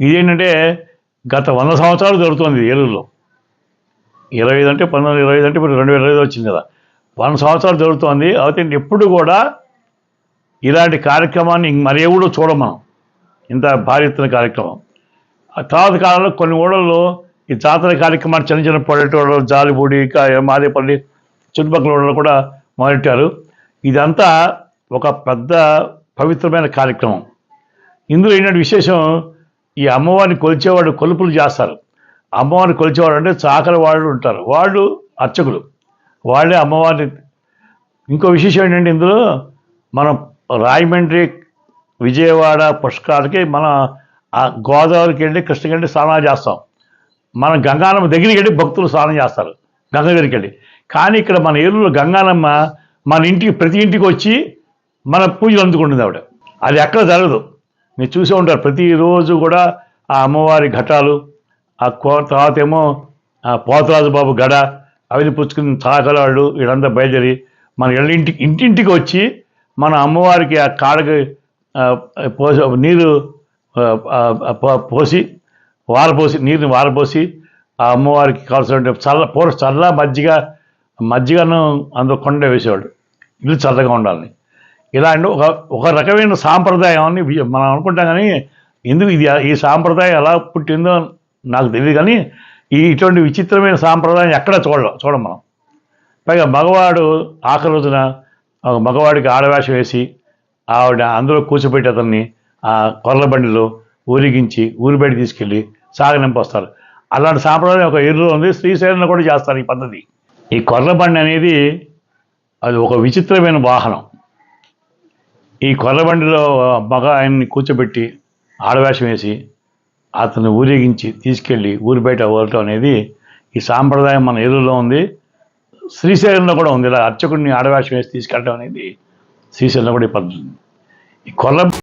ఇదేంటంటే గత వంద సంవత్సరాలు జరుగుతుంది ఏలూరులో. ఇరవై ఐదు అంటే పంతొమ్మిది ఇరవై ఐదు అంటే ఇప్పుడు రెండు వేల ఇరవై ఐదు వచ్చింది కదా. వంద సంవత్సరాలు జరుగుతోంది అయితే ఎప్పుడు కూడా ఇలాంటి కార్యక్రమాన్ని మరి ఎవడో చూడం మనం. ఇంత భారీ ఎత్తున కార్యక్రమం. ఆ తర్వాత కాలంలో కొన్ని ఊళ్ళల్లో ఈ జాతర కార్యక్రమాలు చిన్న చిన్న పల్లెటూళ్ళు జాలిపూడి మాదేపల్లి చుట్టుపక్కల ఊళ్ళలో కూడా మొదలెట్టారు. ఇదంతా ఒక పెద్ద పవిత్రమైన కార్యక్రమం. ఇందులో ఏంటంటే విశేషం ఈ అమ్మవారిని కొలిచేవాడు కొలుపులు చేస్తారు. అమ్మవారిని కొలిచేవాడు అంటే చాకలి వాళ్ళు ఉంటారు. వాళ్ళు అర్చకులు. వాళ్ళే అమ్మవారిని. ఇంకో విశేషం ఏంటంటే ఇందులో మనం రాయమండ్రి విజయవాడ పుష్కరాలకి మన గోదావరికి వెళ్ళి కృష్ణకి వెళ్ళి స్నానాలు చేస్తాం. మన గంగానమ్మ దగ్గరికి వెళ్ళి భక్తులు స్నానం చేస్తారు. గంగ దగ్గరికి వెళ్ళి. కానీ ఇక్కడ మన ఏలూరులో గంగానమ్మ మన ఇంటికి ప్రతి ఇంటికి వచ్చి మన పూజలు అందుకుంటుంది ఆవిడ. అది ఎక్కడ జరగదు. మీరు చూసే ఉంటారు. ప్రతిరోజు కూడా ఆ అమ్మవారి ఘటాలు ఆ కో తర్వాత ఏమో ఆ పోతరాజు బాబు గడ అవి పుచ్చుకుని తాకలాళ్ళు వీళ్ళంతా బయలుదేరి మన ఇళ్ళ ఇంటికి ఇంటింటికి వచ్చి మన అమ్మవారికి ఆ కాడకి పోసి నీరు పోసి వారపోసి నీరుని వారపోసి ఆ అమ్మవారికి కావాల్సిన చల్ల పూర్వ చల్ల మజ్జిగ మజ్జిగను అందులో కొండ వేసేవాడు ఇల్లు చల్లగా ఉండాలని. ఇలా ఒక ఒక రకమైన సాంప్రదాయం అని మనం అనుకుంటాం కానీ ఎందుకు ఇది ఈ సాంప్రదాయం ఎలా పుట్టిందో నాకు తెలియదు కానీ ఈ ఇటువంటి విచిత్రమైన సాంప్రదాయం ఎక్కడ చూడ చూడం మనం. పైగా మగవాడు ఆఖరి రోజున ఒక మగవాడికి ఆడవేషం వేసి ఆవిడ అందులో కూర్చోబెట్టి అతన్ని ఆ కొర్ల బండిలో ఊరిగించి ఊరి బయట తీసుకెళ్ళి సాగనింపొస్తారు అలాంటి సాంప్రదాయం ఒక ఏరులో ఉంది. శ్రీశైలంలో కూడా చేస్తారు ఈ పద్ధతి. ఈ కొర్ల బండి అనేది అది ఒక విచిత్రమైన వాహనం. ఈ కొర్రబండిలో మగ ఆయన్ని కూర్చోబెట్టి ఆడవేషం వేసి అతను ఊరేగించి తీసుకెళ్ళి ఊరి బయట వదలటం అనేది ఈ సాంప్రదాయం మన ఏలూరులో ఉంది. శ్రీశైలంలో కూడా ఉంది. ఇలా అర్చకుడిని ఆడవేషం వేసి తీసుకెళ్ళడం అనేది శ్రీశైలంలో కూడా ఈ పద్ధతి ఈ కొల్ల